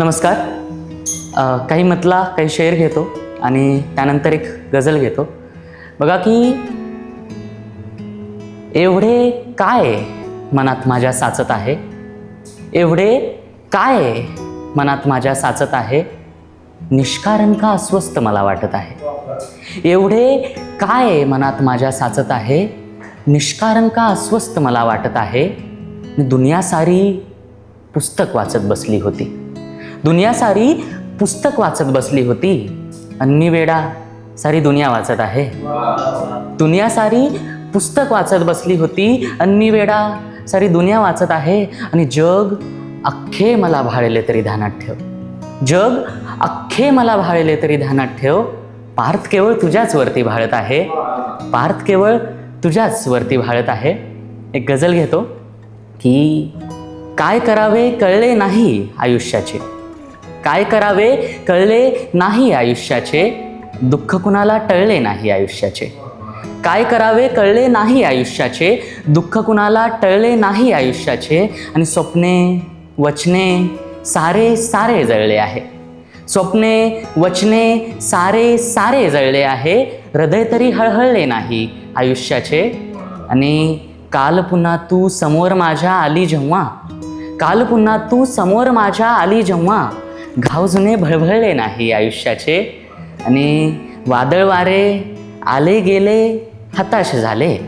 नमस्कार. काही मतला काही शेर घेतो आणि त्यानंतर एक गझल घेतो. बघा की एवढे काय मनात माझ्या साचत आहे? एवढे काय मनात माझ्या साचत आहे? निष्कारण का अस्वस्थ मला वाटत आहे? एवढे काय मनात माझ्या साचत आहे? निष्कारण का अस्वस्थ मला वाटत आहे? मी दुनिया सारी पुस्तक वाचत बसली होती. दुनिया सारी पुस्तक वाचत बसली होती. अन्नी वेडा सारी दुनिया वाचत आहे. दुनिया सारी पुस्तक वाचत बसली होती. अन्नी वेडा सारी दुनिया वाचत आहे. आणि जग अख्खे मला भाळले तरी ध्यानात ठेव. जग अख्खे मला भाळले तरी ध्यानात ठेव. पार्थ केवळ तुझ्याच वरती भाळत आहे. पार्थ केवळ तुझ्याच वरती भाळत आहे. एक गझल घेतो की काय करावे कळले नाही आयुष्याचे. काय करावे? कळले नाही आयुष्याचे. दुःख कुणाला टळले नाही आयुष्याचे. काय करावे? कळले नाही आयुष्याचे. दुःख कुणाला टळले नाही आयुष्याचे. आणि स्वप्ने वचने सारे सारे जळले आहे. स्वप्ने वचने सारे सारे जळले आहे. हृदय तरी हळहळले नाही आयुष्याचे. आणि काल पुन्हा तू समोर माझ्या आली जेव्हा? काल पुन्हा तू समोर माझ्या आली जेव्हा? घाव जुने भळभळले नाही आयुष्याचे. आणि वादळ वारे आले गेले हताश झाले.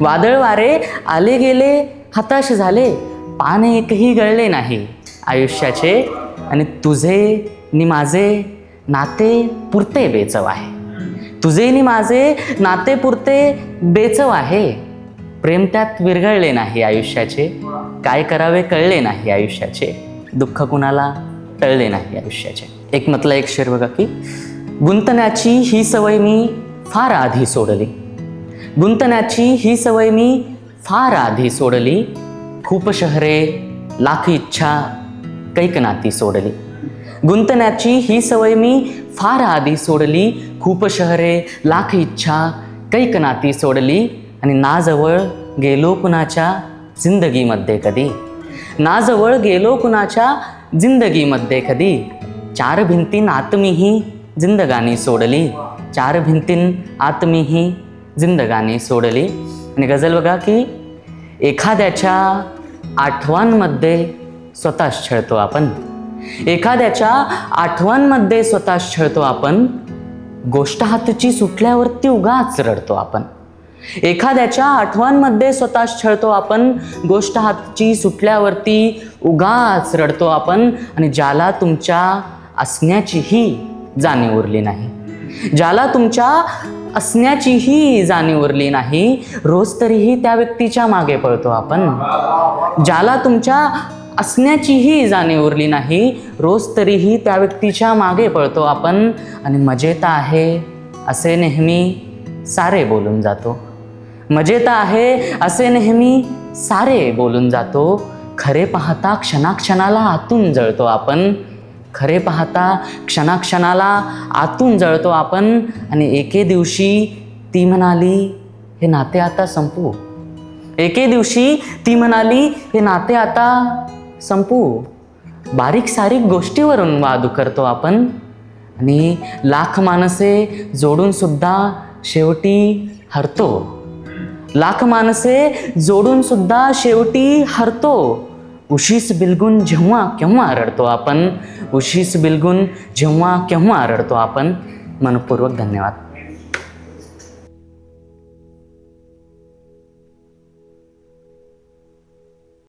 वादळ वारे आले गेले हताश झाले. पाने एकही गळले नाही आयुष्याचे. आणि तुझे नि माझे नाते पुरते बेचव आहे. तुझे नि माझे नाते पुरते बेचव आहे. प्रेम त्यात विरघळले नाही आयुष्याचे. काय करावे कळले नाही आयुष्याचे. दुःख कुणाला? टळले नाही आयुष्याचे एक मतला एक शेर बघा की गुंतण्याची ही सवय मी फार आधी सोडली. गुंतण्याची ही सवय मी फार आधी सोडली. खूप शहरे लाख इच्छा कैक नाती सोडली. गुंतण्याची ही सवय मी फार आधी सोडली. खूप शहरे लाख इच्छा कैक नाती सोडली. आणि नाजवळ गेलो कुणाच्या जिंदगीमध्ये कधी? नाजवळ गेलो कुणाच्या जिंदगीमध्ये कधी चार भिंतीन आत्मीही जिंदगानी सोडली चार भिंतीन आत्मीही जिंदगानी सोडली आणि गझल बघा की एखाद्याच्या आठवांमध्ये स्वतःच छळतो आपण एखाद्याच्या आठवांमध्ये स्वतःच छळतो आपण गोष्ट हातची सुटल्यावरती उगाच रडतो आपण एखाद्याच्या आठवणमध्ये स्वतःच छळतो आपण गोष्ट हातची सुटल्यावरती उगाच रडतो आपण आणि ज्याला तुमच्या असण्याचीही जाणीव उरली नाही. ज्याला तुमच्या असण्याचीही जाणीव उरली नाही रोज तरीही त्या व्यक्तीच्या मागे पळतो आपण. ज्याला तुमच्या असण्याचीही जाणीव उरली नाही रोज तरीही त्या व्यक्तीच्या मागे पळतो आपण आणि मजेत आहे असे नेहमी सारे बोलून जातो. मजेत आहे असे नेहमी सारे बोलून जातो. खरे पाहता क्षणाक्षणाला आतून जळतो आपण. खरे पाहता क्षणाक्षणाला आतून जळतो आपण. आणि एके दिवशी ती म्हणाली हे नाते आता संपू. एके दिवशी ती म्हणाली हे नाते आता संपू. बारीक सारीक गोष्टीवरून वाद करतो आपण. आणि लाख माणसे जोडूनसुद्धा शेवटी हरतो. लाख माणसे जोडून सुद्धा शेवटी हरतो. उशीस बिलगून जेव्हा केव्हा रडतो आपण? उशीस बिलगून जेव्हा केव्हा रडतो आपण? मनपूर्वक धन्यवाद.